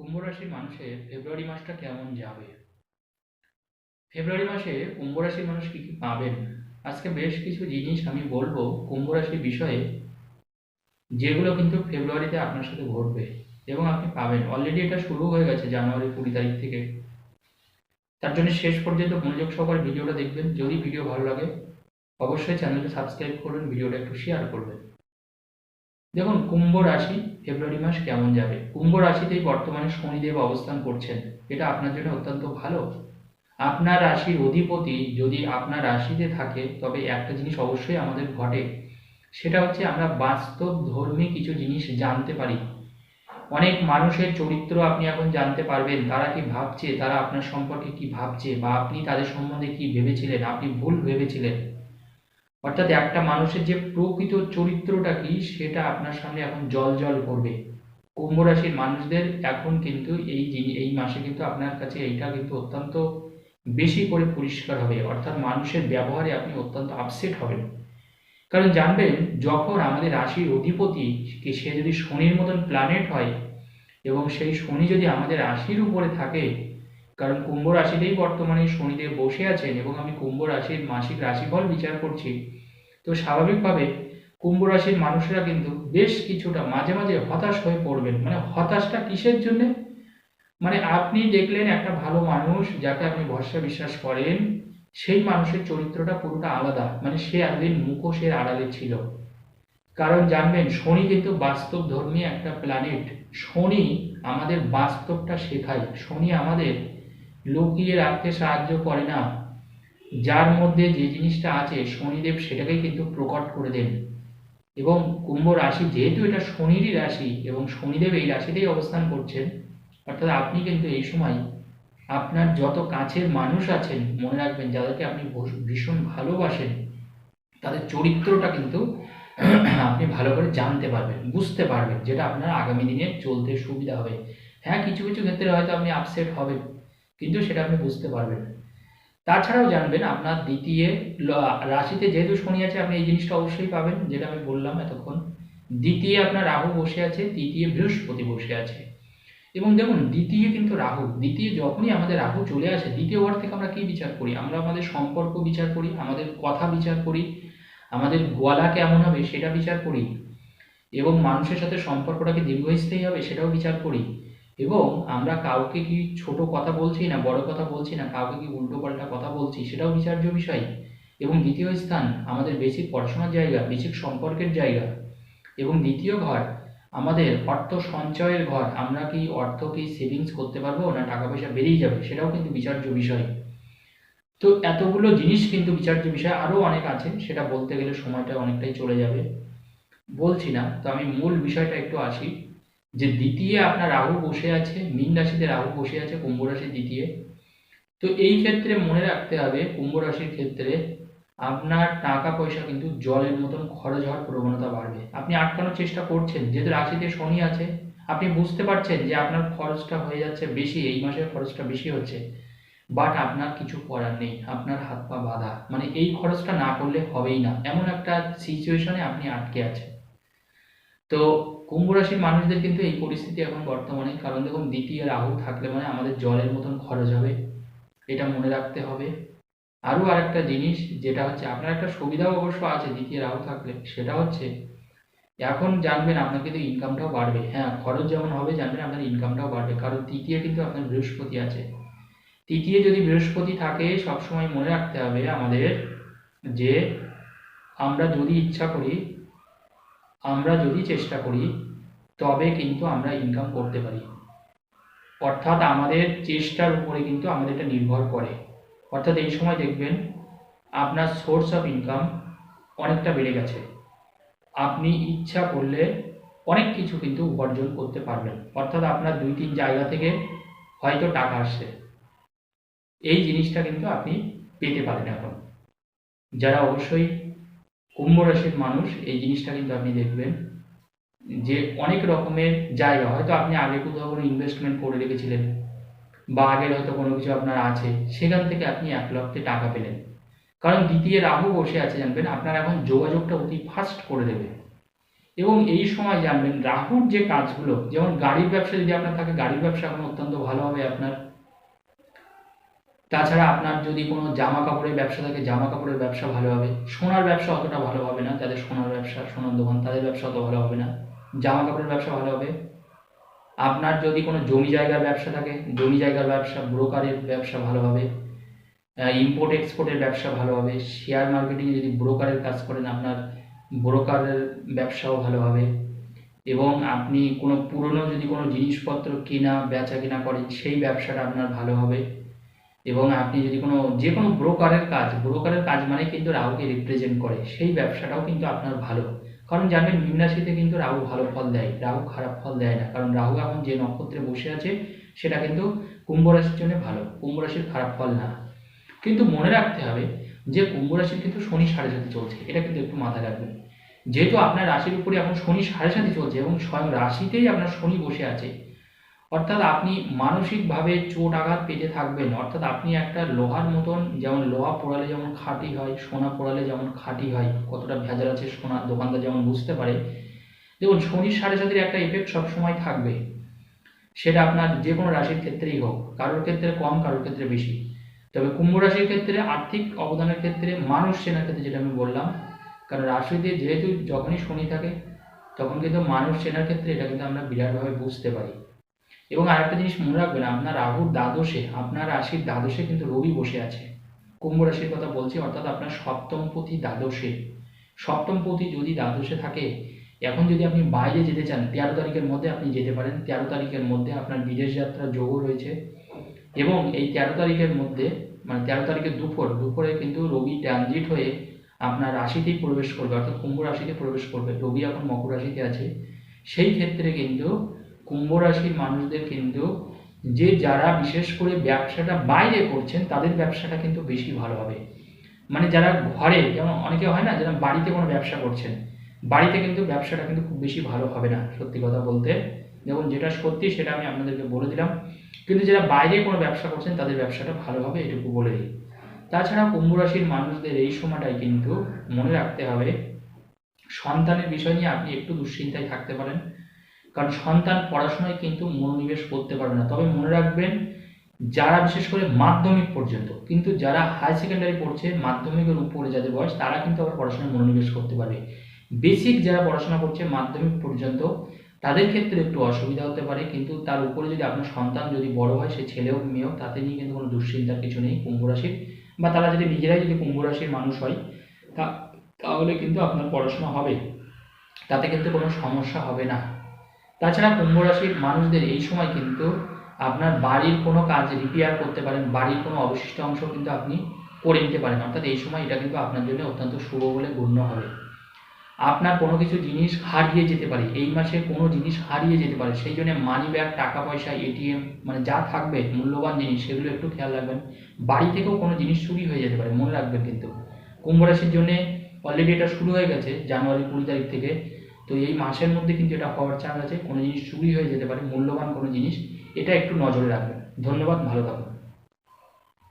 কুম্ভ রাশির মানুষের ফেব্রুয়ারি মাসটা কেমন যাবে? ফেব্রুয়ারি মাসে কুম্ভ রাশির মানুষ কি কি পাবেন? আজকে বেশ কিছু জিনিস আমি বলব কুম্ভ রাশির বিষয়ে, যেগুলো কিন্তু ফেব্রুয়ারিতে আপনার সাথে ঘটবে এবং আপনি পাবেন। অলরেডি এটা শুরু হয়ে গেছে জানুয়ারি কুড়ি তারিখ থেকে। তার জন্য শেষ পর্যন্ত মনোযোগ সহকারে ভিডিওটা দেখবেন। যদি ভিডিও ভালো লাগে, অবশ্যই চ্যানেলটা সাবস্ক্রাইব করবেন ভিডিওটা একটু শেয়ার করবেন। দেখুন, কুম্ভ রাশি ফেব্রুয়ারি মাস কেমন যাবে? কুম্ভ রাশিতেই বর্তমানে শনিদেব অবস্থান করছেন। এটা আপনার জন্য অত্যন্ত ভালো। আপনার রাশির অধিপতি যদি আপনার রাশিতে থাকে, তবে একটা জিনিস অবশ্যই আমাদের ঘটে। সেটা হচ্ছে আমরা বাস্তব ধর্মী কিছু জিনিস জানতে পারি। অনেক মানুষের চরিত্র আপনি এখন জানতে পারবেন। তারা কি ভাবছে? তারা আপনার সম্পর্কে কি ভাবছে? বা আপনি তাদের সম্বন্ধে কি ভেবেছিলেন? আপনি ভুল ভেবেছিলেন। অর্থাৎ একটা মানুষের যে প্রকৃত চরিত্রটা কি, সেটা আপনার সামনে এখন জল জল করবে। কুম্ভ রাশির মানুষদের এখন কিন্তু এই এই মাসে কিন্তু আপনার কাছে এইটা কিন্তু অত্যন্ত বেশি করে পরিষ্কার হবে। অর্থাৎ মানুষের ব্যবহারে আপনি অত্যন্ত আপসেট হবেন। কারণ জানবেন, যখন আমাদের রাশির অধিপতি সে যদি শনির মতন প্ল্যানেট হয় এবং সেই শনি যদি আমাদের রাশির উপরে থাকে কারণ কুম্ভ রাশিতেই বর্তমানে শনিদেব বসে আছেন এবং আমি কুম্ভ রাশির মাসিক রাশিফল বিচার করছি। তো স্বাভাবিকভাবে কুম্ভ রাশির মানুষরা কিন্তু বেশ কিছুটা মাঝে মাঝে হতাশ হয়ে পড়বেন। মানে হতাশটা কিসের জন্যে? মানে আপনি দেখলেন একটা ভালো মানুষ যাকে আপনি ভরসা বিশ্বাস করেন, সেই মানুষের চরিত্রটা পুরোটা আলাদা। মানে সে একদিন মুখোশের আড়ালে ছিল। কারণ জানবেন, শনি কিন্তু বাস্তব ধর্মী একটা প্ল্যানেট শনি আমাদের বাস্তবটা শেখায়। শনি আমাদের লুকিয়ে রাখতে সাহায্য করে না। যার মধ্যে যে জিনিসটা আছে, শনিদেব সেটাকেই কিন্তু প্রকট করে দেন। এবং কুম্ভ রাশি, যেহেতু এটা শনিরই রাশি এবং শনিদেব এই রাশিতেই অবস্থান করছেন, অর্থাৎ আপনি কিন্তু এই সময় আপনার যত কাছের মানুষ আছেন, মনে রাখবেন যাদেরকে আপনি ভীষণ ভালোবাসেন, তাদের চরিত্রটা কিন্তু আপনি ভালো করে জানতে পারবেন, বুঝতে পারবেন, যেটা আপনার আগামী দিনে চলতে সুবিধা হবে। হ্যাঁ কিছু কিছু ক্ষেত্রে হয়তো আপনি আপসেট হবেন। কিন্তু সেটা আপনি বুঝতে পারবেন। তাছাড়াও জানবেন, আপনার দ্বিতীয় রাশিতে যেহেতু শনি আছে, আপনি এই জিনিসটা অবশ্যই পাবেন, যেটা আমি বললাম এতক্ষণ। দ্বিতীয় আপনার রাহু বসে আছে, তৃতীয় বৃহস্পতি বসে আছে। এবং দেখুন, দ্বিতীয় কিন্তু রাহু। দ্বিতীয় যখনই আমাদের রাহু চলে আসে, দ্বিতীয় ঘর থেকে আমরা কি বিচার করি? আমরা আমাদের সম্পর্ক বিচার করি, আমাদের কথা বিচার করি, আমাদের গলা কেমন হবে সেটা বিচার করি, এবং মানুষের সাথে সম্পর্কটাকে দীর্ঘস্থায়ী হবে সেটাও বিচার করি। এবং আমরা কাউকে কি ছোট কথা বলছি না বড় কথা বলছি না, কাউকে কি উল্টো পাল্টা কথা বলছি, সেটাও বিচার্য বিষয়। এবং দ্বিতীয় স্থান আমাদের বেসিক পড়াশোনার জায়গা বেসিক সম্পর্কের জায়গা। এবং দ্বিতীয় ঘর আমাদের অর্থ সঞ্চয়ের ঘর। আমরা কি অর্থ কি সেভিংস করতে পারব না টাকা পয়সা বেরিয়ে যাবে, সেটাও কিন্তু বিচার্য বিষয়। তো এতগুলো জিনিস কিন্তু বিচার্য বিষয় আরও অনেক আছে, সেটা বলতে গেলে সময়টা অনেকটাই চলে যাবে। বলছি না, তো আমি মূল বিষয়টা একটু আসি। যে দ্বিতীয় আপনার রাহু বসে আছে, মীন রাশিতে রাহু বসে আছে, কুম্ভ রাশির দ্বিতীয়। তো এই ক্ষেত্রে মনে রাখতে হবে, কুম্ভ রাশির ক্ষেত্রে আপনার টাকা পয়সা কিন্তু জলের মতন খরচ হওয়ার প্রবণতা বাড়বে। আপনি আটকানোর চেষ্টা করছেন, যেহেতু রাশিতে শনি আছে, আপনি বুঝতে পারছেন যে আপনার খরচটা হয়ে যাচ্ছে বেশি, এই মাসের খরচটা বেশি হচ্ছে। বাট আপনার কিছু করার নেই, আপনার হাত পা বাঁধা। মানে এই খরচটা না করলে হবেই না, এমন একটা সিচুয়েশনে আপনি আটকে আছেন। তো কুম্ভ রাশির মানুষদের কিন্তু এই পরিস্থিতি এখন বর্তমানে, কারণ দেখুন দ্বিতীয় রাহু থাকলে মানে আমাদের জলের মতন খরচ হবে, এটা মনে রাখতে হবে। আরও আরেকটা জিনিস যেটা হচ্ছে, আপনার একটা সুবিধাও অবশ্য আছে দ্বিতীয় রাহু থাকলে, সেটা হচ্ছে এখন জানবেন আপনার কিন্তু ইনকামটাও বাড়বে। হ্যাঁ খরচ যেমন হবে জানবেন আপনার ইনকামটাও বাড়বে, কারণ তৃতীয় কিন্তু আপনার বৃহস্পতি আছে। তৃতীয় যদি বৃহস্পতি থাকে, সবসময় মনে রাখতে হবে আমাদের যে আমরা যদি ইচ্ছা করি আমরা যদি চেষ্টা করি, তবে কিন্তু আমরা ইনকাম করতে পারি। অর্থাৎ আমাদের চেষ্টার উপরে কিন্তু আমাদের এটা নির্ভর করে। অর্থাৎ এই সময় দেখবেন, আপনার সোর্স অফ ইনকাম অনেকটা বেড়ে গেছে। আপনি ইচ্ছা করলে অনেক কিছু কিন্তু উপার্জন করতে পারবেন। অর্থাৎ আপনার দুই, তিন জায়গা থেকে হয়তো টাকা আসছে। এই জিনিসটা কিন্তু আপনি পেতে পারেন এখন। যারা অবশ্যই কুম্ভ রাশির মানুষ, এই জিনিসটা কিন্তু আপনি দেখবেন যে অনেক রকমের জায়গা, হয়তো আপনি আগে কোথাও কোনো ইনভেস্টমেন্ট করে রেখেছিলেন বা আগের হয়তো কোনো কিছু আপনার আছে, সেখান থেকে আপনি এক লক্ষে টাকা পেলেন। কারণ দ্বিতীয় রাহু বসে আছে, জানবেন, আপনার এখন যোগাযোগটা অতি ফাস্ট করে দেবে। এবং এই সময় জানবেন, রাহুর যে কাজগুলো, যেমন গাড়ির ব্যবসা যদি আপনার থাকে, গাড়ির ব্যবসা এখন অত্যন্ত ভালো হবে আপনার। তাছাড়া আপনার যদি কোনো জামা কাপড়ের ব্যবসা থাকে জামা কাপড়ের ব্যবসা ভালো হবে। সোনার ব্যবসা অতটা ভালো হবে না যাদের সোনার ব্যবসা, সোনার দোকান, তাদের ব্যবসা অত ভালো হবে না। জামা কাপড়ের ব্যবসা ভালো হবে। আপনার যদি কোনো জমি জায়গার ব্যবসা থাকে, জমি জায়গার ব্যবসা, ব্রোকারের ব্যবসা ভালো হবে। ইম্পোর্ট এক্সপোর্টের ব্যবসা ভালো হবে। শেয়ার মার্কেটিংয়ে যদি ব্রোকারের কাজ করেন, আপনার ব্রোকারের ব্যবসাও ভালো হবে। এবং আপনি কোনো পুরনো যদি কোনো জিনিসপত্র কেনা, বেচা কেনা করেন, সেই ব্যবসাটা আপনার ভালো হবে। এবং আপনি যদি কোনো যে কোনো ব্রোকারের কাজ ব্রোকারের কাজ মানে কিন্তু রাহুকে রিপ্রেজেন্ট করে, সেই ব্যবসাটাও কিন্তু আপনার ভালো। কারণ জানবেন, মীন রাশিতে কিন্তু রাহু ভালো ফল দেয় রাহু খারাপ ফল দেয় না। কারণ রাহু এখন যে নক্ষত্রে বসে আছে, সেটা কিন্তু কুম্ভ রাশির জন্য ভালো, কুম্ভ রাশির খারাপ ফল না। কিন্তু মনে রাখতে হবে যে, কুম্ভ রাশির কিন্তু শনি সাড়ে সাথে চলছে, এটা কিন্তু একটু মাথায় রাখবেন। যেহেতু আপনার রাশির উপরে এখন শনি সাড়ে সাথে চলছে এবং স্বয়ং রাশিতেই আপনার শনি বসে আছে অর্থাৎ আপনি মানসিকভাবে চোট আঘাত পেতে থাকবেন অর্থাৎ আপনি একটা লোহার মতন যেমন লোহা পোড়ালে যেমন খাঁটি হয়, সোনা পোড়ালে যেমন খাঁটি হয়, কতটা ভেজাল আছে সোনা দোকানদার যেমন বুঝতে পারে। দেখুন, শনির সাড়ে সাথের একটা এফেক্ট সবসময় থাকবে। সেটা আপনার যে কোনো রাশির ক্ষেত্রেই হোক, কারোর ক্ষেত্রে কম, কারোর ক্ষেত্রে বেশি। তবে কুম্ভ রাশির ক্ষেত্রে আর্থিক অবদানের ক্ষেত্রে মানুষ চেনার ক্ষেত্রে যেটা আমি বললাম, কারণ রাশিতে যেহেতু যখনই শনি থাকে, তখন কিন্তু মানুষ চেনার ক্ষেত্রে এটা কিন্তু আমরা বিরাটভাবে বুঝতে পারি। এবং আরেকটা জিনিস মনে রাখবেন, আপনার রাহুর দ্বাদশে, আপনার রাশির দ্বাদশে কিন্তু রবি বসে আছে। কুম্ভ রাশির কথা বলছি, অর্থাৎ আপনার সপ্তম পতি দ্বাদশে। সপ্তম পতি যদি দ্বাদশে থাকে, এখন যদি আপনি বাইরে যেতে চান, তেরো তারিখের মধ্যে আপনি যেতে পারেন। তেরো তারিখের মধ্যে আপনার বিদেশ যাত্রার যোগও রয়েছে। এবং এই তেরো তারিখের মধ্যে মানে তেরো তারিখের দুপুর, দুপুরে কিন্তু রবি ট্রানজিট হয়ে আপনার রাশিতেই প্রবেশ করবে, অর্থাৎ কুম্ভ রাশিতে প্রবেশ করবে। রবি এখন মকর রাশিতে আছে। সেই ক্ষেত্রে কিন্তু কুম্ভ রাশির মানুষদের কিন্তু যে যারা বিশেষ করে ব্যবসাটা বাইরে করছেন, তাদের ব্যবসাটা কিন্তু বেশি ভালো হবে। মানে যারা ঘরে, যেমন অনেকে হয় না, যারা বাড়িতে কোনো ব্যবসা করছেন, বাড়িতে কিন্তু ব্যবসাটা কিন্তু খুব বেশি ভালো হবে না, সত্যি কথা বলতে। যেমন যেটা সত্যি সেটা আমি আপনাদেরকে বলে দিলাম। কিন্তু যারা বাইরে কোনো ব্যবসা করছেন, তাদের ব্যবসাটা ভালো হবে এটুকু বলে দিই। তাছাড়া কুম্ভ রাশির মানুষদের এই সময়টাই কিন্তু মনে রাখতে হবে, সন্তানের বিষয় নিয়ে আপনি একটু দুশ্চিন্তায় থাকতে পারেন। কারণ সন্তান পড়াশোনায় কিন্তু মনোনিবেশ করতে পারবে না। তবে মনে রাখবেন, যারা বিশেষ করে মাধ্যমিক পর্যন্ত, কিন্তু যারা হাই সেকেন্ডারি পড়ছে, মাধ্যমিকের উপরে যাদের বয়স, তারা কিন্তু আবার পড়াশোনায় মনোনিবেশ করতে পারবে। বেসিক যারা পড়াশোনা করছে মাধ্যমিক পর্যন্ত, তাদের ক্ষেত্রে একটু অসুবিধা হতে পারে, কিন্তু তার উপরে যদি আপনার সন্তান যদি বড় হয়, সে ছেলে হোক, মেয়ে হোক, তাতে নিয়ে কিন্তু কোনো দুশ্চিন্তার কিছু নেই কুম্ভ রাশির। বা তারা যদি নিজেরাই যদি কুম্ভ রাশির মানুষ হয়, তা, তাহলে কিন্তু আপনার পড়াশোনা হবে। তাতে কিন্তু কোনো সমস্যা হবে না। তাছাড়া কুম্ভ রাশির মানুষদের এই সময় কিন্তু আপনার বাড়ির কোনো কাজ রিপেয়ার করতে পারেন, বাড়ির কোনো অবশিষ্ট অংশ কিন্তু আপনি করে নিতে পারেন। অর্থাৎ এই সময় এটা কিন্তু আপনার জন্য অত্যন্ত শুভ বলে গণ্য হবে। আপনার কোনো কিছু জিনিস হারিয়ে যেতে পারে, এই মাসে কোনো জিনিস হারিয়ে যেতে পারে, সেই জন্য মানি ব্যাগ টাকা পয়সা এটিএম মানে যা থাকবে, মূল্যবান জিনিস, সেগুলো একটু খেয়াল রাখবেন। বাড়ি থেকেও কোনো জিনিস চুরি হয়ে যেতে পারে, মনে রাখবেন কিন্তু। কুম্ভ রাশির জন্যে অলরেডি এটা শুরু হয়ে গেছে জানুয়ারি কুড়ি তারিখ থেকে। তো এই মাসের মধ্যে কিন্তু এটা হওয়ার চান্স আছে, কোনো জিনিস চুরি হয়ে যেতে পারে, মূল্যবান কোনো জিনিস, এটা একটু নজরে রাখবেন। ধন্যবাদ, ভালো থাকুন।